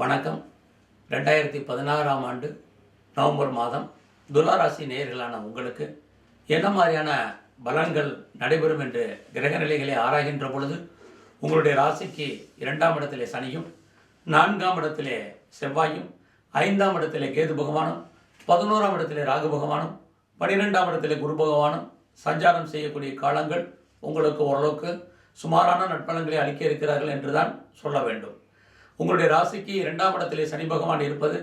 வணக்கம். ரெண்டாயிரத்தி பதினாறாம் ஆண்டு நவம்பர் மாதம் துலாராசி நேயர்களான உங்களுக்கு என்ன மாதிரியான பலன்கள் நடைபெறும் என்று கிரக நிலைகளை ஆராய்கின்ற பொழுது உங்களுடைய ராசிக்கு இரண்டாம் இடத்திலே சனியும் நான்காம் இடத்திலே செவ்வாயும் ஐந்தாம் இடத்திலே கேது பகவானும் பதினோராம் இடத்திலே ராகு பகவானும் பனிரெண்டாம் இடத்திலே குரு பகவானும் சஞ்சாரம் செய்யக்கூடிய காலங்கள் உங்களுக்கு ஓரளவுக்கு சுமாரான நட்பலன்களை அளிக்க இருக்கிறார்கள் என்றுதான் சொல்ல வேண்டும். உங்களுடைய ராசிக்கு இரண்டாம் இடத்திலே சனி பகவான் இருப்பது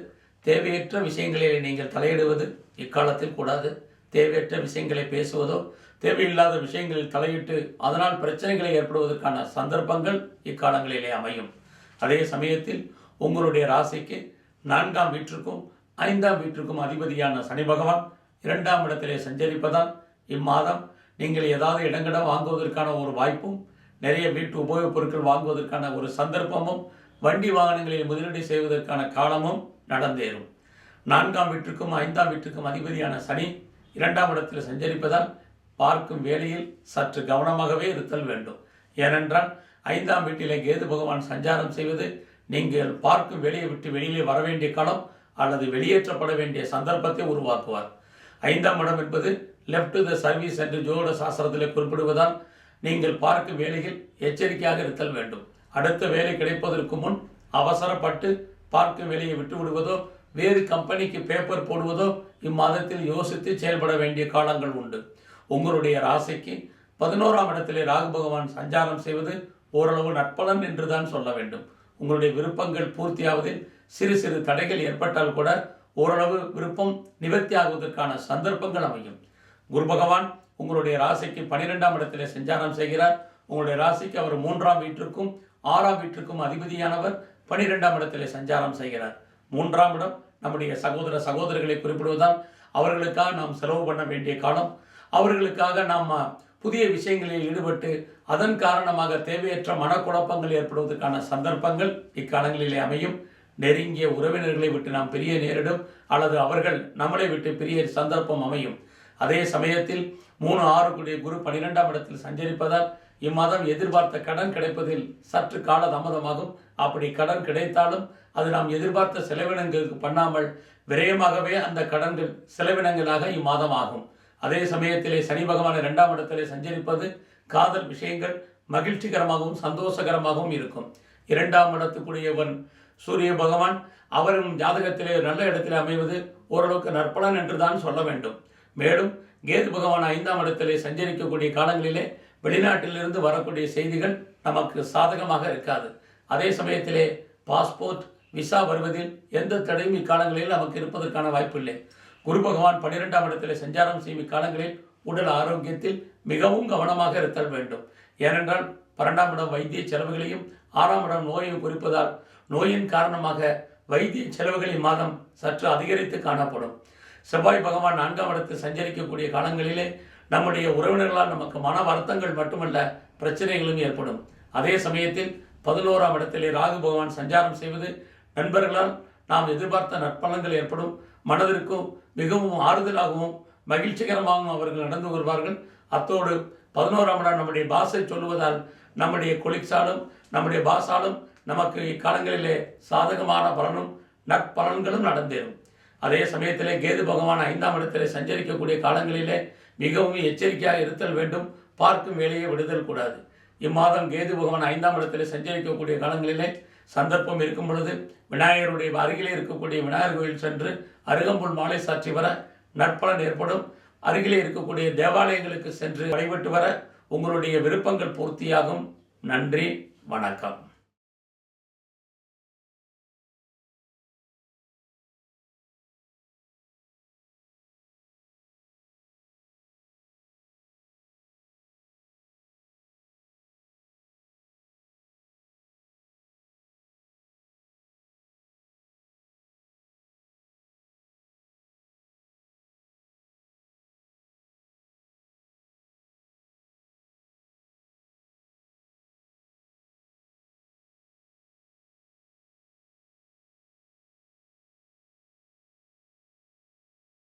தேவையற்ற விஷயங்களில் நீங்கள் தலையிடுவது இக்காலத்தில் கூடாது. தேவையற்ற விஷயங்களை பேசுவதோ தேவையில்லாத விஷயங்களில் தலையிட்டு அதனால் பிரச்சனைகளை ஏற்படுவதற்கான சந்தர்ப்பங்கள் இக்காலங்களிலே அமையும். அதே சமயத்தில் உங்களுடைய ராசிக்கு நான்காம் வீட்டிற்கும் ஐந்தாம் வீட்டிற்கும் அதிபதியான சனி பகவான் இரண்டாம் இடத்திலே சஞ்சரிப்பதால் இம்மாதம் நீங்கள் ஏதாவது இடங்களிடம் வாங்குவதற்கான ஒரு வாய்ப்பும் நிறைய வீட்டு உபயோகப் பொருட்கள் வாங்குவதற்கான ஒரு சந்தர்ப்பமும் வண்டி வாகனங்களில் முதலீடு செய்வதற்கான காலமும் நடந்தேறும். நான்காம் வீட்டிற்கும் ஐந்தாம் வீட்டிற்கும் அதிபதியான சனி இரண்டாம் இடத்தில் சஞ்சரிப்பதால் பார்க்கும் வேளையில் சற்று கவனமாகவே இருத்தல் வேண்டும். ஏனென்றால் ஐந்தாம் வீட்டிலே கேது பகவான் சஞ்சாரம் செய்வது நீங்கள் பார்க்கும் வேலையை விட்டு வெளியிலே வர வேண்டிய காலம் அல்லது வெளியேற்றப்பட வேண்டிய சந்தர்ப்பத்தை உருவாக்குவார். ஐந்தாம் இடம் என்பது லெஃப்ட் த சர்வீஸ் என்று ஜோட சாஸ்திரத்தில் குறிப்பிடுவதால் நீங்கள் பார்க்கும் வேலையில் எச்சரிக்கையாக இருத்தல் வேண்டும். அடுத்த வேலை கிடைப்பதற்கு முன் அவசரப்பட்டு பார்க்கும் வேலையை விட்டு விடுவதோ வேறு கம்பெனிக்கு பேப்பர் போடுவதோ இம்மாதத்தில் யோசித்து செயல்பட வேண்டிய காலங்கள் உண்டு. உங்களுடைய ராசிக்கு பதினோராம் இடத்திலே ராகு பகவான் சஞ்சாரம் செய்வது ஓரளவு நட்பலன் என்றுதான் சொல்ல வேண்டும். உங்களுடைய விருப்பங்கள் பூர்த்தியாவதில் சிறு சிறு தடைகள் ஏற்பட்டால் கூட ஓரளவு விருப்பம் நிவர்த்தி ஆகுவதற்கான சந்தர்ப்பங்கள் அமையும். குரு பகவான் உங்களுடைய ராசிக்கு பனிரெண்டாம் இடத்திலே சஞ்சாரம் செய்கிறார். உங்களுடைய ராசிக்கு அவர் மூன்றாம் வீட்டிற்கும் ஆறாம் வீட்டிற்கும் அதிபதியானவர் பனிரெண்டாம் இடத்திலே சஞ்சாரம் செய்கிறார். மூன்றாம் இடம் நம்முடைய சகோதர சகோதரர்களை குறிப்பிடுவதால் அவர்களுக்காக நாம் செலவு பண்ண வேண்டிய காலம். அவர்களுக்காக நாம் புதிய விஷயங்களில் ஈடுபட்டு அதன் காரணமாக தேவையற்ற மனக்குழப்பங்கள் ஏற்படுவதற்கான சந்தர்ப்பங்கள் இக்காலங்களிலே அமையும். நெருங்கிய உறவினர்களை விட்டு நாம் பிரிய நேரிடும் அல்லது அவர்கள் நம்மளை விட்டு பிரிய சந்தர்ப்பம் அமையும். அதே சமயத்தில் மூணு ஆறு கூடிய குரு பனிரெண்டாம் இடத்தில் சஞ்சரிப்பதால் இம்மாதம் எதிர்பார்த்த கடன் கிடைப்பதில் சற்று கால தாமதமாகும். அப்படி கடன் கிடைத்தாலும் அது நாம் எதிர்பார்த்த செலவினங்களுக்கு பண்ணாமல் விரயமாகவே அந்த கடன்கள் செலவினங்களாக இம்மாதம் ஆகும். அதே சமயத்திலே சனி பகவான் இரண்டாம் இடத்திலே சஞ்சரிப்பது காதல் விஷயங்கள் மகிழ்ச்சிகரமாகவும் சந்தோஷகரமாகவும் இருக்கும். இரண்டாம் இடத்துக்குரியவன் சூரிய பகவான் அவரின் ஜாதகத்திலே நல்ல இடத்தில் அமைவது ஓரளவுக்கு நற்பலன் என்றுதான் சொல்ல வேண்டும். மேலும் கேது பகவான் ஐந்தாம் இடத்திலே சஞ்சரிக்கக்கூடிய காலங்களிலே வெளிநாட்டிலிருந்து வரக்கூடிய செய்திகள் நமக்கு சாதகமாக இருக்காது. அதே சமயத்திலே பாஸ்போர்ட் விசா வருவதில் எந்த தடையும் இக்காலங்களில் நமக்கு இருப்பதற்கான வாய்ப்பில்லை. குரு பகவான் பன்னிரெண்டாம் இடத்திலே சஞ்சாரம் செய்யும் இக்காலங்களில் உடல் ஆரோக்கியத்தில் மிகவும் கவனமாக இருத்தல் வேண்டும். ஏனென்றால் பன்னெண்டாம் இடம் வைத்திய செலவுகளையும் ஆறாம் இடம் நோயையும் குறிப்பதால் நோயின் காரணமாக வைத்திய செலவுகளின் மாதம் சற்று அதிகரித்து காணப்படும். செவ்வாய் பகவான் நான்காம் இடத்தில் சஞ்சரிக்கக்கூடிய காலங்களிலே நம்முடைய உறவினர்களால் நமக்கு மன வருத்தங்கள் மட்டுமல்ல பிரச்சனைகளும் ஏற்படும். அதே சமயத்தில் பதினோராம் இடத்திலே ராகு பகவான் சஞ்சாரம் செய்வது நண்பர்களால் நாம் எதிர்பார்த்த நற்பலன்கள் ஏற்படும். மனதிற்கும் மிகவும் ஆறுதலாகவும் மகிழ்ச்சிகரமாகவும் அவர்கள் நடந்து கொள்வார்கள். அத்தோடு பதினோராம் இடம் நம்முடைய பாசை சொல்லுவதால் நம்முடைய கொலிக்ஸாலும் நம்முடைய பாஸாலும் நமக்கு இக்காலங்களிலே சாதகமான பலனும் நற்பலன்களும் நடந்தேறும். அதே சமயத்திலே கேது பகவான் ஐந்தாம் இடத்திலே சஞ்சரிக்கக்கூடிய காலங்களிலே மிகவும் எச்சரிக்கையாக இருத்தல் வேண்டும். பார்க்கும் வேலையை விடுதல் கூடாது. இம்மாதம் கேது பகவான் ஐந்தாம் இடத்தில் சஞ்சரிக்கக்கூடிய காலங்களிலே சந்தர்ப்பம் இருக்கும் பொழுது விநாயகருடைய அருகிலே இருக்கக்கூடிய விநாயகர் கோயில் சென்று அருகம்புல் மாலை சாற்றி வர நற்பலன் ஏற்படும். அருகிலே இருக்கக்கூடிய தேவாலயங்களுக்கு சென்று வழிபட்டு வர உங்களுடைய விருப்பங்கள் பூர்த்தியாகும். நன்றி வணக்கம்.